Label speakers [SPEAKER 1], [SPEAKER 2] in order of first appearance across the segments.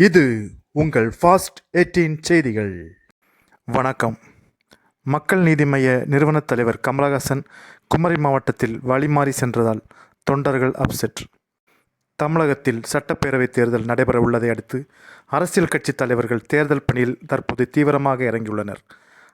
[SPEAKER 1] இது உங்கள் ஃபாஸ்ட் 18 செய்திகள். வணக்கம். மக்கள் நீதி மைய நிறுவனத் தலைவர் கமலஹாசன் குமரி மாவட்டத்தில் வழிமாறி சென்றதால் தொண்டர்கள் அப்செட் தமிழகத்தில் சட்டப்பேரவைத் தேர்தல் நடைபெற உள்ளதை அடுத்து அரசியல் கட்சித் தலைவர்கள் தேர்தல் பணியில் தற்போது தீவிரமாக இறங்கியுள்ளனர்.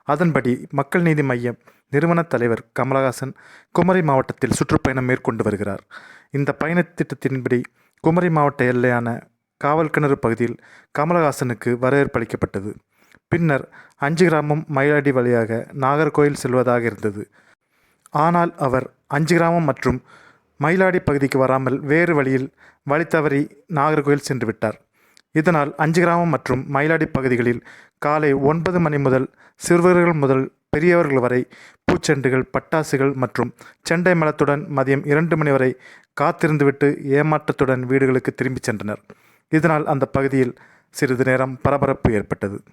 [SPEAKER 1] அதன்படி மக்கள் நீதி மையம் நிறுவனத் தலைவர் கமலஹாசன் குமரி மாவட்டத்தில் சுற்றுப்பயணம் மேற்கொண்டு வருகிறார். இந்த பயணத் திட்டத்தின்படி குமரி மாவட்ட எல்லையான காவல் கிணறு பகுதியில் கமலஹாசனுக்கு வரவேற்பளிக்கப்பட்டது பின்னர் அஞ்சு கிராமம் மயிலாடி வழியாக நாகர்கோயில் செல்வதாக இருந்தது. ஆனால் அவர் அஞ்சு கிராமம் மற்றும் மயிலாடி பகுதிக்கு வராமல் வேறு வழியில் வழி தவறி நாகர்கோயில் சென்று விட்டார். இதனால் அஞ்சு கிராமம் மற்றும் மயிலாடி பகுதிகளில் காலை ஒன்பது மணி முதல் சிறுவர்கள் முதல் பெரியவர்கள் வரை பூச்செண்டுகள் பட்டாசுகள் மற்றும் செண்டை மலத்துடன் மதியம் இரண்டு மணி வரை காத்திருந்துவிட்டு ஏமாற்றத்துடன் வீடுகளுக்கு திரும்பிச் சென்றனர். இதனால் அந்த பகுதியில் சிறிது நேரம் பரபரப்பு ஏற்பட்டது.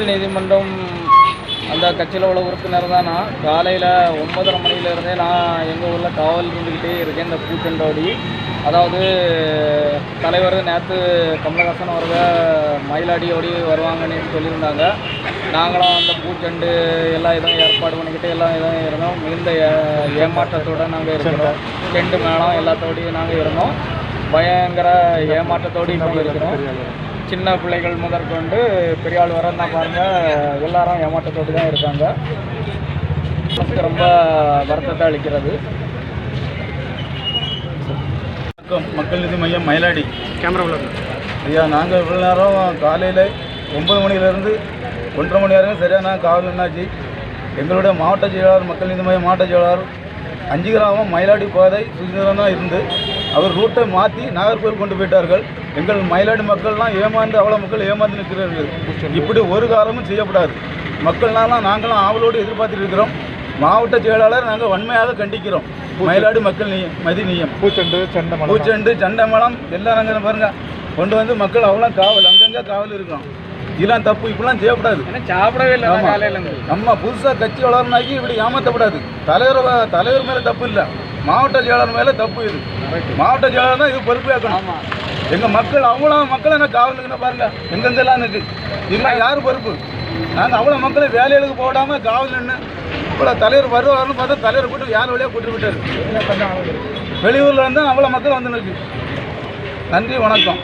[SPEAKER 2] மக்கள் நீதிமன்றம் அந்த கட்சியில் உள்ள உறுப்பினர் தான்? நான் காலையில் ஒன்பதரை மணிலேருந்தே நான் எங்கள் ஊரில் காவல் இருந்துக்கிட்டே இருக்கேன் இந்த பூச்செண்டோடி. அதாவது தலைவர் நேற்று கமலஹாசன் அவர்கள் மயிலாடியோடி வருவாங்கன்னு சொல்லியிருந்தாங்க. நாங்களும் அந்த பூச்செண்டு எல்லா இதுவும் ஏற்பாடு பண்ணிக்கிட்டு எல்லாம் இதுவும் இருந்தோம். மிகுந்த ஏமாற்றத்தோடு நாங்கள் இருக்கிறோம். செண்டு மேளம் எல்லாத்தோடையும் நாங்கள் இருந்தோம். பயங்கர ஏமாற்றத்தோடு இப்போ இருக்கிறோம். சின்ன பிள்ளைகள் முதற்கொண்டு பெரிய ஆள் வர தான் பாருங்க. எல்லாரும் ஏமாற்றத்தோடு தான் இருக்காங்க. நமக்கு ரொம்ப வருத்தத்தை அளிக்கிறது.
[SPEAKER 3] வணக்கம். மக்கள் நீதி மையம் மயிலாடி. கேமரா ஐயா நாங்கள் இவ்வளோ நேரம் காலையில் ஒன்பது மணிலேருந்து ஒன்றரை மணி வரைக்கும் சரியாக நான் காவல் என்னாச்சு எங்களுடைய மாவட்ட செயலாளர் மக்கள் நீதி மையம் மாவட்ட செயலாளர் அஞ்சு கிராமம் மயிலாடி பாதை சுதந்திரம் தான் இருந்து அவர் ரூட்டை மாற்றி நாகர்கோவில் கொண்டு போயிட்டார்கள். எங்கள் மயிலாடி மக்கள்லாம் ஏமாந்து அவ்வளோ மக்கள் ஏமாந்து நிற்கிறார்கள். இப்படி ஒரு காலமும் செய்யக்கூடாது மக்கள்னாலாம் நாங்களும் ஆவலோடு எதிர்பார்த்துட்டு இருக்கிறோம். மாவட்ட செயலாளர் நாங்கள் வன்மையாக கண்டிக்கிறோம். மயிலாடி மக்கள் நீ மதி நீயம்.
[SPEAKER 1] பூச்செண்டு செண்டை
[SPEAKER 3] பூச்செண்டு சண்டை மலம் எல்லாம் நாங்கள் பாருங்க. கொண்டு வந்து மக்கள் அவ்வளோ காவல் அங்கங்கே காவல் இருக்கணும். இதெல்லாம் தப்பு இப்படிலாம் செய்யக்கூடாது.
[SPEAKER 2] ஏன்னா சாப்பிடவே இல்லை. காலையிலேருந்து
[SPEAKER 3] நம்ம புதுசாக கட்சி வளரனாக்கி இப்படி ஏமாற்றக்கூடாது தலைவர் தலைவர் மேலே தப்பு இல்லை. மாவட்ட செயலாளர் மேலே தப்பு இது. மாவட்ட செயலாளர் தான் இது பொறுப்பேற்கணும் எங்கள் மக்கள் அவ்வளோ மக்கள் என்ன காவல் இருக்குன்னு பாருங்க. எங்கெங்கெல்லாம் இருக்கு இதெல்லாம் யார் பொறுப்பு? நாங்கள் அவ்வளோ மக்களை வேலைகளுக்கு போடாமல் காவல் நின்று இவ்வளோ தலைவர் வருவார்னு பார்த்தா தலைவர் கூட்டு யார் வழியாக கூட்டு விட்டார் வெளியூரில் வந்து அவ்வளோ மக்கள் வந்து நிற்கு நன்றி வணக்கம்.